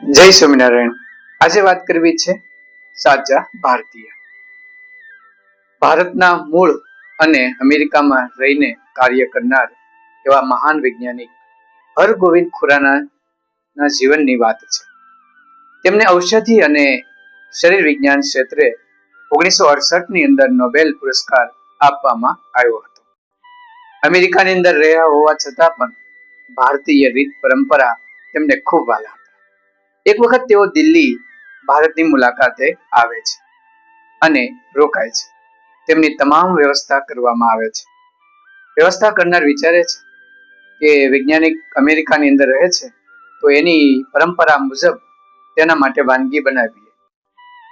જય સ્વામિનારાયણ. આજે વાત કરવી છે સાચા ભારતીય. ભારતના મૂળ અને અમેરિકામાં રહીને કાર્ય કરનાર એવા મહાન વૈજ્ઞાનિક હરગોવિંદ ખુરાના જીવનની વાત છે. તેમને ઔષધિ અને શરીર વિજ્ઞાન ક્ષેત્રે ઓગણીસો અડસઠની અંદર નોબેલ પુરસ્કાર આપવામાં આવ્યો હતો. અમેરિકાની અંદર રહ્યા હોવા છતાં પણ ભારતીય રીત પરંપરા તેમને ખૂબ વાલા. એક વખત તેઓ દિલ્હી ભારતની મુલાકાતે આવે છે અને રોકાય છે. તેમની તમામ વ્યવસ્થા કરવામાં આવે છે. વ્યવસ્થા કરનાર વિચારે છે કે વૈજ્ઞાનિક અમેરિકાની અંદર રહે છે તો એની પરંપરા મુજબ તેના માટે વાનગી બનાવીએ.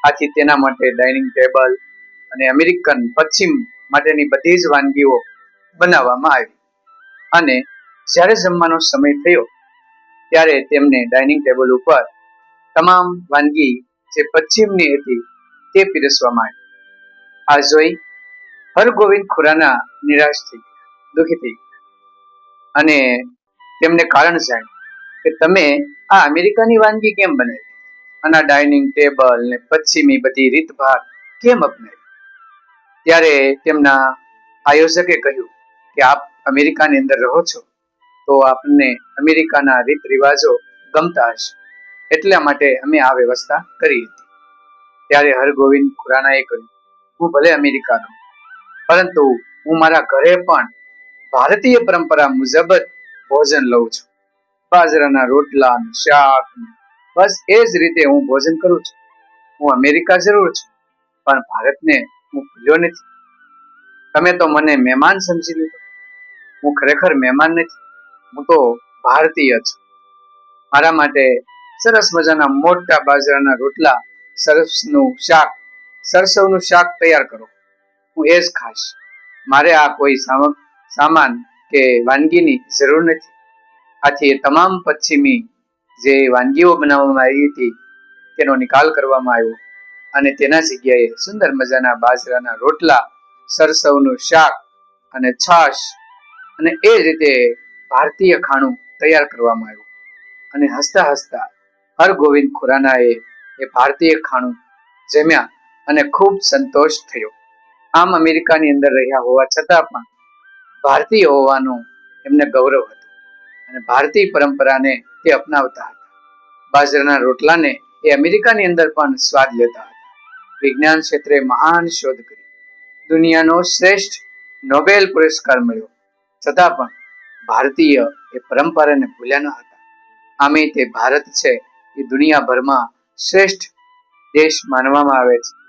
આથી તેના માટે ડાઇનિંગ ટેબલ અને અમેરિકન પશ્ચિમ માટેની બધી જ વાનગીઓ બનાવવામાં આવી. અને જ્યારે જમવાનો સમય થયો, ત્યારે તેમને ડાઇનિંગ ટેબલ ઉપર તમામ વાનગી જે પશ્ચિમની હતી તે પીરસવા માંડી. આ જોઈ હરગોવિંદ ખુરાના નિરાશ થઈ ગયા, દુઃખી થઈ ગયા. અને તેમને કારણ જાણ્યું કે તમે આ અમેરિકાની વાનગી કેમ બનાવી? અને ડાઇનિંગ ટેબલ ને પશ્ચિમી બધી રીતભાત કેમ અપનાવી? ત્યારે તેમના આયોજકે કહ્યું કે આપ અમેરિકાની અંદર રહો છો, તો આપને અમેરિકાના રીત રિવાજો ગમતા હશે. એટલા માટે અમે આ વ્યવસ્થા કરી હતી. ત્યારે હરગોવિંદ ખુરાનાએ કહ્યું, હું ભલે અમેરિકા પરંતુ હું મારા ઘરે પણ ભારતીય પરંપરા મુજબ જ ભોજન લઉં છું. બાજરાના રોટલા શાક બસ એ જ રીતે હું ભોજન કરું છું. હું અમેરિકા જરૂર છું, પણ ભારતને હું ભૂલ્યો નથી. તમે તો મને મહેમાન સમજી લીધો. હું ખરેખર મહેમાન નથી. હું તો ભારતીય છું. મારા માટે સરસ મજાના મોટા બાજરાના રોટલા, સરસનું શાક. સરસવનું શાક તૈયાર કરો. હું એ જ ખાઈશ. મારે આ કોઈ સામાન કે વાનગીની જરૂર નથી. આથી તમામ પશ્ચિમી જે વાનગીઓ બનાવવામાં આવી હતી, તેનો નિકાલ કરવામાં આવ્યો. અને તેના જગ્યાએ સુંદર મજાના બાજરાના રોટલા, સરસવનું શાક અને છાશ અને એ રીતે ભારતીય ખાણું તૈયાર કરવામાં આવ્યું. અને હસતા હસતા હરગોવિંદ ખુરાનાએ એ ભારતીય ખાણું જમ્યા અને ખૂબ સંતોષ થયો. આમ અમેરિકાની અંદર રહ્યા હોવા છતાં પણ ભારતીય હોવાનું એમને ગૌરવ હતું અને ભારતીય પરંપરાને તે અપનાવતા હતા. બાજરાના રોટલાને એ અમેરિકાની અંદર પણ સ્વાદ લેતા હતા. વિજ્ઞાન ક્ષેત્રે મહાન શોધ કરી. દુનિયાનો શ્રેષ્ઠ નોબેલ પુરસ્કાર મળ્યો. છતાં પણ ભારતીય એ પરંપરાને ભૂલ્યા ન હતા. આમે તે ભારત છે એ દુનિયાભરમાં શ્રેષ્ઠ દેશ માનવામાં આવે છે.